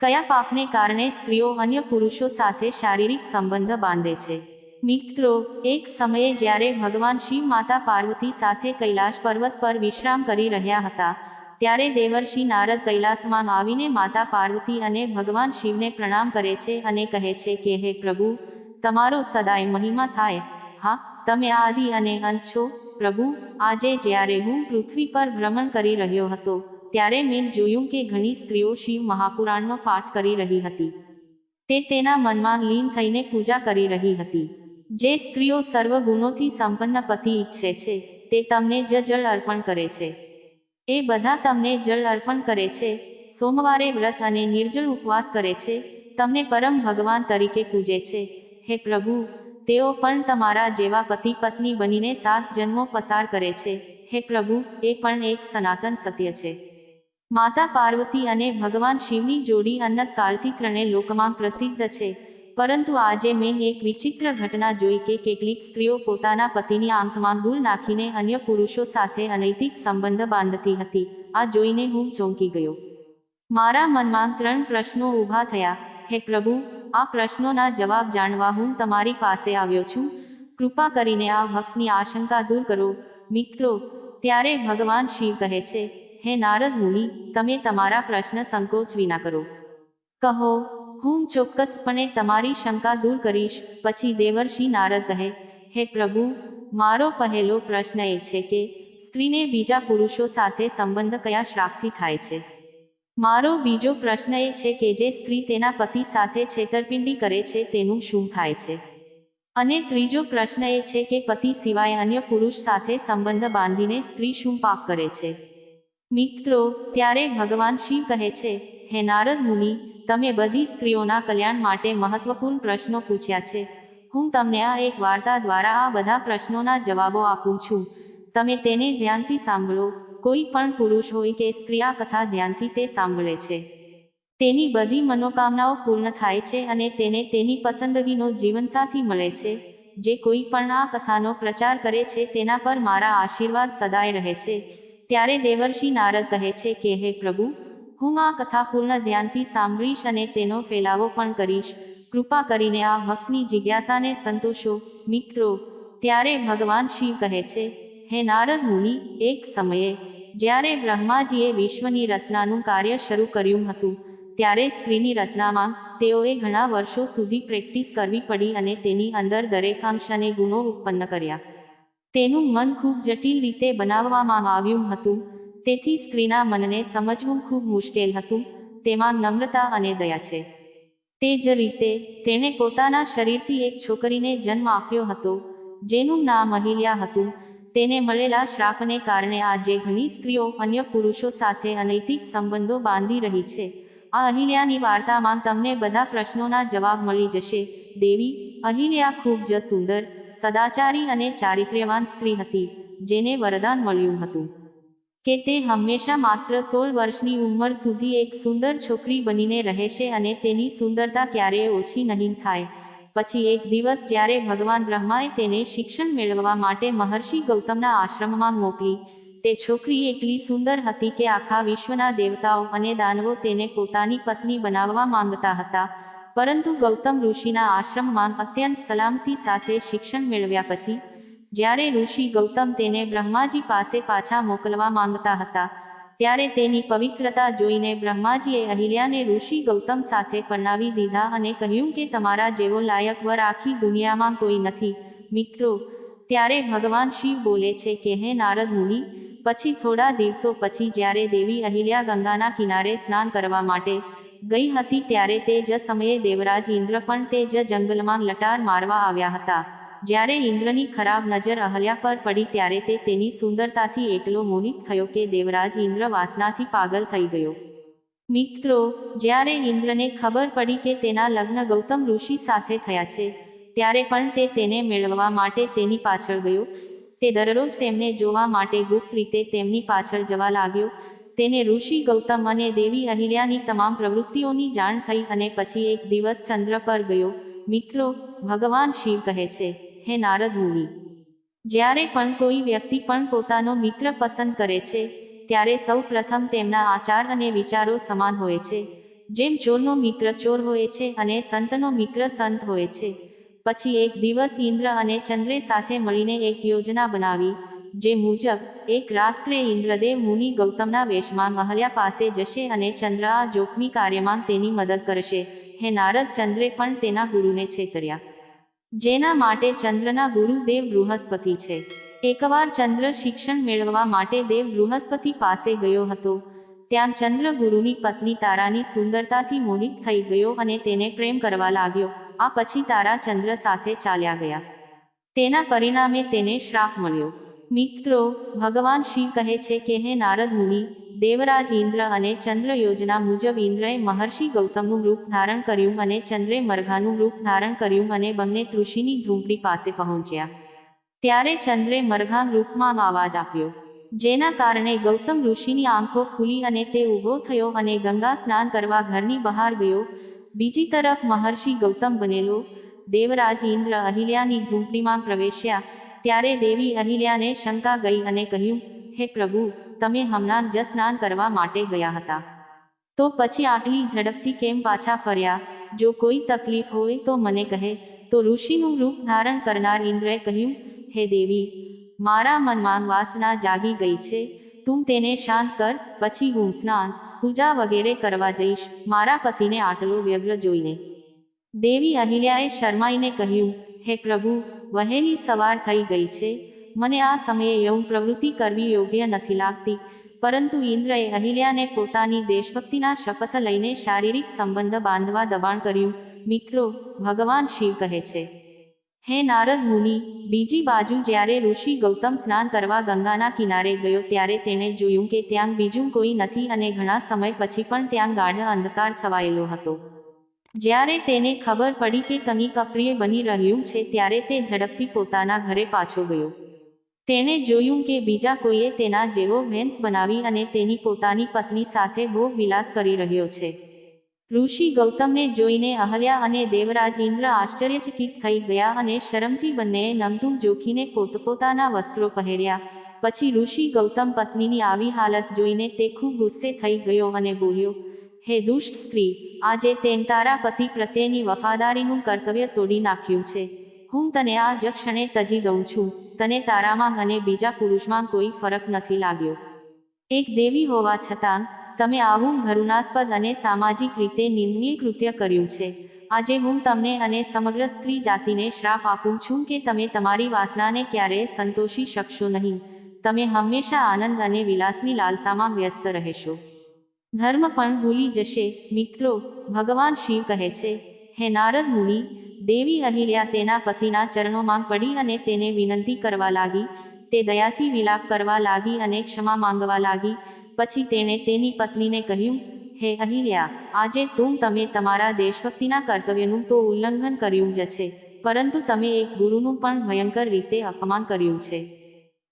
કયા પાપને કારણે સ્ત્રીઓ અન્ય પુરુષો સાથે શારીરિક સંબંધ બાંધે છે? મિત્રો, એક સમયે જ્યારે ભગવાન શિવ માતા પાર્વતી સાથે કૈલાશ પર્વત પર વિશ્રામ કરી રહ્યા હતા, ત્યારે દેવર્ષિ નારદ કૈલાસમાં આવીને માતા પાર્વતી અને ભગવાન શિવને પ્રણામ કરે છે અને કહે છે કે, હે પ્રભુ, તમારો સદાય મહિમા થાય. હા, તમે આદિ અને અંત છો. પ્રભુ, આજે જ્યારે હું પૃથ્વી પર ભ્રમણ કરી રહ્યો હતો ત્યારે મેં જોયું કે ઘણી સ્ત્રીઓ શિવ મહાપુરાણનો પાઠ કરી રહી હતી. તે તેના મનમાં લીન થઈને પૂજા કરી રહી હતી. જે સ્ત્રીઓ સર્વ ગુણોથી સંપન્ન પતિ ઈચ્છે છે, તે તમને જ જળ અર્પણ કરે છે. એ બધા તમને જળ અર્પણ કરે છે, સોમવારે વ્રત અને નિર્જળ ઉપવાસ કરે છે, તમને પરમ ભગવાન તરીકે પૂજે છે. હે પ્રભુ, તેઓ પણ તમારા જેવા પતિ પત્ની બનીને સાત જન્મો પસાર કરે છે. હે પ્રભુ, એ પણ એક સનાતન સત્ય છે. માતા પાર્વતી અને ભગવાન શિવની જોડી અનંત કાળથી ત્રણે લોકમાં પ્રસિદ્ધ છે. પરંતુ આજે મેં એક વિચિત્ર ઘટના જોઈ કે કેટલીક સ્ત્રીઓ પોતાના પતિની આંખમાં ધૂળ નાખીને અન્ય પુરુષો સાથે અનૈતિક સંબંધ બાંધતી હતી. આ જોઈને હું ચોંકી ગયો. મારા મનમાં ત્રણ પ્રશ્નો ઊભા થયા. હે પ્રભુ, આ પ્રશ્નોના જવાબ જાણવા હું તમારી પાસે આવ્યો છું. કૃપા કરીને આ ભક્તની આશંકા દૂર કરો. મિત્રો, ત્યારે ભગવાન શિવ કહે છે હે નારદ મુનિ, તમે તમારા પ્રશ્ન સંકોચ વિના કરો. કહો, હું ચોક્કસપણે તમારી શંકા દૂર કરીશ, પછી દેવર્ષિ નારદ કહે, હે પ્રભુ, મારો પહેલો પ્રશ્ન એ છે કે, સ્ત્રીને બીજા પુરુષો સાથે સંબંધ કયા શ્રાપથી થાય છે? મારો બીજો પ્રશ્ન એ છે કે જે સ્ત્રી તેના પતિ સાથે છેતરપિંડી કરે છે તેનું શું થાય છે? અને ત્રીજો પ્રશ્ન એ છે કે પતિ સિવાય અન્ય પુરુષ સાથે સંબંધ બાંધીને સ્ત્રી શું પાપ કરે છે? મિત્રો, ત્યારે ભગવાન શિવ કહે છે, હે નારદ મુનિ, તમે બધી સ્ત્રીઓના કલ્યાણ માટે મહત્વપૂર્ણ પ્રશ્નો પૂછ્યા છે. હું તમને આ એક વાર્તા દ્વારા આ બધા પ્રશ્નોના જવાબો આપું છું. તમે તેને ધ્યાનથી સાંભળો. કોઈ પણ પુરુષ હોય કે સ્ત્રી આ કથા ધ્યાનથી તે સાંભળે છે. તેની બધી મનોકામનાઓ પૂર્ણ થાય છે અને તેને તેની પસંદગીનો જીવનસાથી મળે છે. જે કોઈ પણ આ કથાનો પ્રચાર કરે છે તેના પર મારા આશીર્વાદ સદાય રહે છે. ત્યારે દેવર્ષિ નારદ કહે છે કે, હે પ્રભુ, હું આ કથા પૂર્ણ ધ્યાનથી સાંભળીશ અને તેનો ફેલાવો પણ કરીશ. કૃપા કરીને આ ભક્તની જિજ્ઞાસાને સંતોષો, મિત્રો. ત્યારે ભગવાન શિવ કહે છે, હે નારદ મુનિ, એક સમયે, જ્યારે બ્રહ્માજીએ વિશ્વની રચનાનું કાર્ય શરૂ કર્યું હતું, ત્યારે સ્ત્રીની રચનામાં તેઓએ ઘણા વર્ષો સુધી પ્રેક્ટિસ કરવી પડી અને તેની અંદર દરેક અંશ અને ગુણો ઉત્પન્ન કર્યા. તેનું મન ખૂબ જટિલ રીતે બનાવવામાં આવ્યું હતું. તેથી સ્ત્રીના મનને સમજવું ખૂબ મુશ્કેલ હતું. તેમાં નમ્રતા અને દયા છે. તે જ રીતે, તેણે પોતાના શરીરથી એક છોકરીને જન્મ આપ્યો હતો, જેનું નામ અહિલ્યા હતું. તેને મળેલા શ્રાપને કારણે આજે ઘણી સ્ત્રીઓ અન્ય પુરુષો સાથે અનૈતિક સંબંધો બાંધી રહી છે. આ અહિલ્યાની વાર્તામાં તમને બધા પ્રશ્નોના જવાબ મળી જશે. દેવી, અહિલ્યા ખૂબ જ સુંદર સદાચારી અને ચારિત્ર્યવાન સ્ત્રી હતી, જેને વરદાન મળ્યું હતું. કે તે હંમેશા માત્ર સોળ વર્ષની ઉંમર સુધી એક સુંદર છોકરી બનીને રહેશે અને તેની સુંદરતા ક્યારેય ઓછી નહીં થાય. પછી એક દિવસ જ્યારે ભગવાન બ્રહ્માએ તેને શિક્ષણ મેળવવા માટે મહર્ષિ ગૌતમના આશ્રમમાં મોકલી, તે છોકરી એટલી સુંદર હતી કે આખા વિશ્વના દેવતાઓ અને દાનવો તેને પોતાની પત્ની બનાવવા માંગતા હતા. પરંતુ ગૌતમ ઋષિના આશ્રમમાં અત્યંત સલામતી સાથે શિક્ષણ મેળવ્યા પછી, જ્યારે ઋષિ ગૌતમ તેને બ્રહ્માજી પાસે પાછા મોકલવા માંગતા હતા, ત્યારે તેની પવિત્રતા જોઈને બ્રહ્માજીએ અહિલ્યાને ઋષિ ગૌતમ સાથે પરણાવી દીધા અને કહ્યું કે તમારા જેવો લાયક વર આખી દુનિયામાં કોઈ નથી. મિત્રો, ત્યારે ભગવાન શિવ બોલે છે કે, હે નારદ મુનિ, પછી થોડા દિવસો પછી જ્યારે દેવી અહિલ્યા ગંગાના કિનારે સ્નાન કરવા માટે ગઈ હતી ત્યારે તે જ સમયે દેવરાજ ઇન્દ્ર પણ તે જ જંગલમાં લટાર મારવા આવ્યા હતા. જ્યારે ઇન્દ્રની ખરાબ નજર અહલ્યા પર પડી ત્યારે તે તેની સુંદરતાથી એટલો મોહિત થયો કે દેવરાજ ઇન્દ્ર વાસનાથી પાગલ થઈ ગયો. મિત્રો, જ્યારે ઇન્દ્રને ખબર પડી કે તેના લગ્ન ગૌતમ ઋષિ સાથે થયા છે, ત્યારે પણ તે તેને મેળવવા માટે તેની પાછળ ગયો. તે દરરોજ તેમને જોવા માટે ગુપ્ત રીતે તેમની પાછળ જવા લાગ્યો. તેને ઋષિ ગૌતમ અને દેવી અહિલ્યાની તમામ પ્રવૃત્તિઓની જાણ થઈ અને પછી એક દિવસ ચંદ્ર પર ગયો. મિત્રો, ભગવાન શિવ કહે છે, હે નારદ મુનિ, જ્યારે પણ કોઈ વ્યક્તિ પણ પોતાનો મિત્ર પસંદ કરે છે, ત્યારે સૌ પ્રથમ તેમના આચાર અને વિચારો સમાન હોય છે. જેમ ચોરનો મિત્ર ચોર હોય છે અને સંતનો મિત્ર સંત હોય છે. પછી એક દિવસ ઇન્દ્ર અને ચંદ્રે સાથે મળીને એક યોજના બનાવી જે મુજબ, એક રાત્રે ઇન્દ્રદેવ મુનિ ગૌતમના વેશમાં મહર્યા પાસે જશે અને ચંદ્ર આ જોખમી કાર્યમાં તેની મદદ કરશે. હે નારદ, ચંદ્રે પણ તેના ગુરુને છેતર્યા જેના માટે ચંદ્રના ગુરુ દેવ બૃહસ્પતિ છે. એકવાર ચંદ્ર શિક્ષણ મેળવવા માટે દેવ બૃહસ્પતિ પાસે ગયો હતો, ત્યાં ચંદ્ર ગુરુની પત્ની તારાની સુંદરતાથી મોહિત થઈ ગયો અને તેને પ્રેમ કરવા લાગ્યો. આ પછી તારા ચંદ્ર સાથે ચાલ્યા ગયા. તેના પરિણામે તેને શ્રાપ મળ્યો. મિત્રો, ભગવાન શિવ કહે છે કે, હે નારદ મુનિ, દેવરાજ ઇન્દ્ર અને ચંદ્ર યોજના મુજબ ઇન્દ્રએ મહર્ષિ ગૌતમનું રૂપ ધારણ કર્યું અને ચંદ્રે મરઘાનું રૂપ ધારણ કર્યું અને બંને ઋષિની ઝૂંપડી પાસે પહોંચ્યા. ત્યારે ચંદ્રે મરઘા રૂપમાં અવાજ આપ્યો. જેના કારણે ગૌતમ ઋષિની આંખો ખુલી અને તે ઊભો થયો અને ગંગા સ્નાન કરવા ઘરની બહાર ગયો. બીજી તરફ મહર્ષિ ગૌતમ બનેલો. દેવરાજ ઇન્દ્ર અહિલ્યાની ઝૂંપડીમાં પ્રવેશ્યા. ત્યારે દેવી અહિલ્યાને શંકા ગઈ અને કહ્યું, હે પ્રભુ, તમે હમણાં જ સ્નાન કરવા માટે ગયા હતા. તો પછી આટલી ઝડપથી કેમ પાછા ફર્યા? જો કોઈ તકલીફ હોય તો મને કહે. તો ઋષિનું રૂપ ધારણ કરનાર ઇન્દ્રએ કહ્યું, હે દેવી, મારા મનમાં વાસના જાગી ગઈ છે. તું તેને શાંત કર, પછી હું સ્નાન, પૂજા વગેરે કરવા જઈશ. મારા પતિને આટલો વ્યગ્ર જોઈને. દેવી અહિલ્યાએ શરમાઈને કહ્યું હે પ્રભુ, વહેલી સવાર થઈ ગઈ છે. મને આ સમયે યૌન પ્રવૃત્તિ કરવી યોગ્ય નથી લાગતી. પરંતુ ઇન્દ્રએ અહિલ્યાને પોતાની દેશભક્તિના શપથ લઈને શારીરિક સંબંધ બાંધવા દબાણ કર્યું. મિત્રો, ભગવાન શિવ કહે છે. હે નારદ મુનિ, બીજી બાજુ જ્યારે ઋષિ ગૌતમ સ્નાન કરવા ગંગાના કિનારે ગયો ત્યારે તેણે જોયું કે ત્યાં બીજું કોઈ નથી અને ઘણા સમય પછી પણ ત્યાં ગાઢ અંધકાર છવાયેલો હતો. જ્યારે તેને ખબર પડી કે કંઈક અપ્રિય બની રહ્યું છે ત્યારે તે ઝડપથી પોતાના ઘરે પાછો ગયો. તેણે જોયું કે બીજા કોઈએ તેના જેવો ભેંસ બનાવી અને તેની પોતાની પત્ની સાથે ભોગ વિલાસ કરી રહ્યો છે. ઋષિ ગૌતમને જોઈને અહલ્યા અને દેવરાજ ઇન્દ્ર આશ્ચર્યચકિત થઈ ગયા અને શરમથી બંનેએ નમતું જોખીને પોતપોતાના વસ્ત્રો પહેર્યા. પછી ઋષિ ગૌતમ પત્નીની આવી હાલત જોઈને તે ખૂબ ગુસ્સે થઈ ગયો અને બોલ્યો હે દુષ્ટ સ્ત્રી, આજે તેન તારા પતિ પ્રત્યેની વફાદારીનું કર્તવ્ય તોડી નાખ્યું છે. હું તને આ જ ક્ષણે તજી દઉં છું. તને તારામાં અને બીજા પુરુષમાં કોઈ ફરક નથી લાગ્યો. એક દેવી હોવા છતાં, તમે આવું ઘરુણાસ્પદ અને સામાજિક રીતે નિંદનીય કૃત્ય કર્યું છે. આજે હું તમને અને સમગ્ર સ્ત્રી જાતિને શ્રાપ આપું છું કે તમે તમારી વાસનાને ક્યારેય સંતોષી શકશો નહીં. તમે હંમેશા આનંદ અને વિલાસની લાલસામાં વ્યસ્ત રહેશો. ધર્મ પણ ભૂલી જશે. મિત્રો, ભગવાન શિવ કહે છે, હે નારદ મુનિ, દેવી અહિલ્યા તેના પતિના ચરણોમાં પડી અને તેને વિનંતી કરવા લાગી. તે દયાથી વિલાપ કરવા લાગી અને ક્ષમા માંગવા લાગી. પછી તેણે તેની પત્નીને કહ્યું, હે અહિલ્યા, આજે તું તમે તમારા દેશભક્તિના કર્તવ્યનું તો ઉલ્લંઘન કર્યું જ છે, પરંતુ તમે એક ગુરુનું પણ ભયંકર રીતે અપમાન કર્યું છે.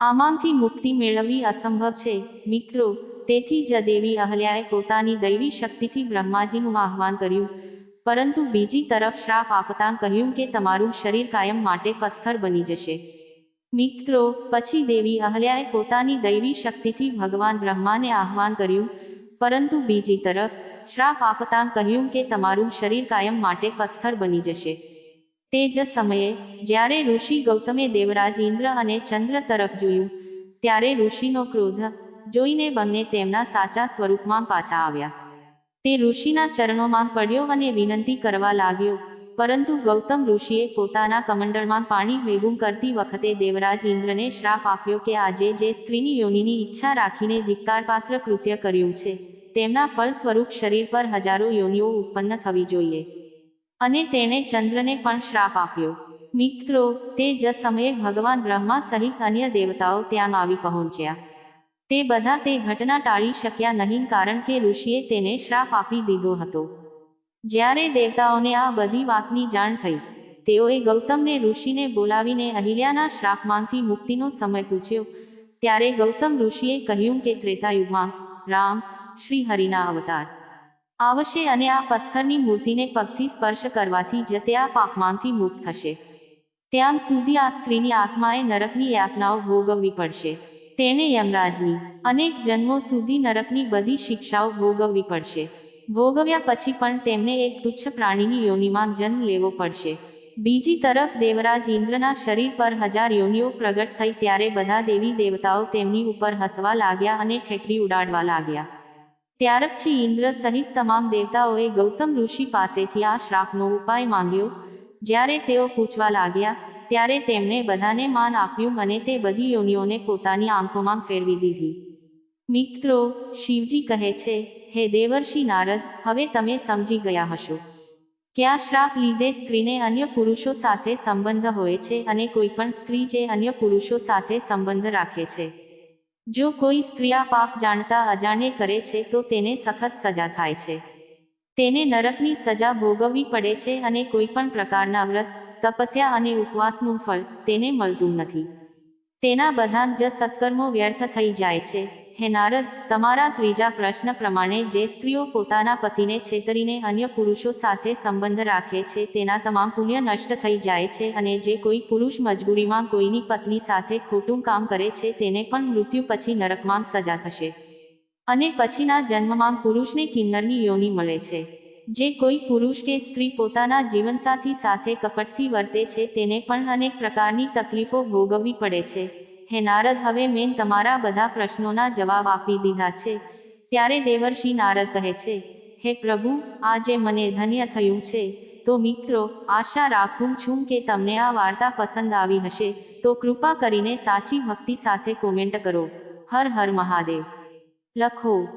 આમાંથી મુક્તિ મેળવવી અસંભવ છે. મિત્રો તેથી જ દેવી અહલ્યાએ પોતાની દૈવી શક્તિથી બ્રહ્માજીનું આહવાન કર્યું. પરંતુ બીજી તરફ શ્રાપ આપતાં કહ્યું કે તમારું શરીર કાયમ માટે પથ્થર બની જશે. મિત્રો, પછી દેવી અહલ્યાએ પોતાની દૈવી શક્તિથી ભગવાન બ્રહ્માને આહવાન કર્યું. પરંતુ બીજી તરફ શ્રાપ આપતાં કહ્યું કે તમારું શરીર કાયમ માટે પથ્થર બની જશે. તે જ સમયે, જ્યારે ઋષિ ગૌતમે દેવરાજ ઇન્દ્ર અને ચંદ્ર તરફ જોયું, ત્યારે ઋષિનો ક્રોધ જોઈને બંને તેમના સાચા સ્વરૂપમાં પાછા આવ્યા. તે ઋષિના ચરણોમાં પડ્યો અને વિનંતી કરવા લાગ્યો, પરંતુ ગૌતમ ઋષિએ પોતાના કમંડળમાં પાણી ભેગું કરતી વખતે દેવરાજ ઇન્દ્રને શ્રાપ આપ્યો કે આજે જે સ્ત્રીની યોનિની ઈચ્છા રાખીને ધિક્કારપાત્ર કૃત્ય કર્યું છે, તેમના ફળ સ્વરૂપ શરીર પર હજારો યોનિઓ ઉત્પન્ન થવી જોઈએ. અને તેણે ચંદ્રને પણ શ્રાપ આપ્યો, મિત્રો, તે જ સમયે ભગવાન બ્રહ્મા સહિત અન્ય દેવતાઓ ત્યાં આવી પહોંચ્યા. તે બધા તે ઘટના ટાળી શક્યા નહીં કારણ કે ઋષિએ તેને શ્રાપ આપી દીધો હતો. જ્યારે દેવતાઓને આ બધી વાતની જાણ થઈ, તેઓએ ગૌતમને ઋષિને બોલાવીને અહિલ્યાના શ્રાપમાંથી મુક્તિનો સમય પૂછ્યો. ત્યારે ગૌતમ ઋષિએ કહ્યું કે ત્રેતાયુગમાં રામ શ્રી હરિના અવતાર આવશે અને આ પથ્થરની મૂર્તિને પગથી સ્પર્શ કરવાથી જ તે આ પાપમાંથી મુક્ત થશે. ત્યાં સુધી આ સ્ત્રીની આત્માએ નરકની યાતનાઓ ભોગવવી પડશે. તેણે યમરાજની અનેક જન્મો સુધી નરકની બધી શિક્ષાઓ ભોગવવી પડશે. ભોગવ્યા પછી પણ તેમને એક તુચ્છ પ્રાણીની યોનિમાં જન્મ લેવો પડશે. બીજી તરફ દેવરાજ ઇન્દ્રના શરીર પર હજાર યોનિઓ પ્રગટ થઈ ત્યારે બધા દેવી દેવતાઓ તેમની ઉપર હસવા લાગ્યા અને ઠેકડી ઉડાડવા લાગ્યા. ત્યારપછી ઇન્દ્ર સહિત તમામ દેવતાઓએ ગૌતમ ઋષિ પાસેથી આ શ્રાપનો ઉપાય માંગ્યો. જ્યારે તેઓ પૂછવા લાગ્યા ત્યારે તેમણે બધાને માન આપ્યું અને તે બધી યોનિઓને પોતાની આંખોમાં ફેરવી દીધી. મિત્રો, શિવજી કહે છે, હે દેવર્ષિ નારદ, હવે તમે સમજી ગયા હશો. કે આ શ્રાપ લીધે સ્ત્રીને અન્ય પુરુષો સાથે સંબંધ હોય છે અને કોઈ પણ સ્ત્રી જે અન્ય પુરુષો સાથે સંબંધ રાખે છે. જો કોઈ સ્ત્રી આ પાપ જાણતા અજાણે કરે છે તો તેને સખત સજા થાય છે. તેને નરકની સજા ભોગવવી પડે છે અને કોઈ પણ પ્રકારના વ્રત તપસ્યા અને ઉપવાસનું ફળ તેને મળતું નથી. તેના બધા જ સત્કર્મો વ્યર્થ થઈ જાય છે. હે નારદ, તમારા ત્રીજા પ્રશ્ન પ્રમાણે જે સ્ત્રીઓ પોતાના પતિને છેતરીને અન્ય પુરુષો સાથે સંબંધ રાખે છે, તેના તમામ પુણ્ય નષ્ટ થઈ જાય છે અને જે કોઈ પુરુષ મજબૂરીમાં કોઈની પત્ની સાથે ખોટું કામ કરે છે, તેને પણ મૃત્યુ પછી નરકમાં સજા થશે. અને પછીના જન્મમાં પુરુષને કિન્નરની યોની મળે છે. જે કોઈ પુરુષ કે સ્ત્રી પોતાના જીવનસાથી સાથે કપટથી વર્તે છે, તેને પણ અનેક પ્રકારની તકલીફો ભોગવવી પડે છે. હે નારદ, હવે મેં તમારા બધા પ્રશ્નોના જવાબ આપી દીધા છે. ત્યારે દેવર્ષિ નારદ કહે છે, હે પ્રભુ, આજે મને ધન્ય થયું છે. તો મિત્રો, આશા રાખું છું કે તમને આ વાર્તા પસંદ આવી હશે. તો કૃપા કરીને સાચી ભક્તિ સાથે કોમેન્ટ કરો. હર હર મહાદેવ. લખો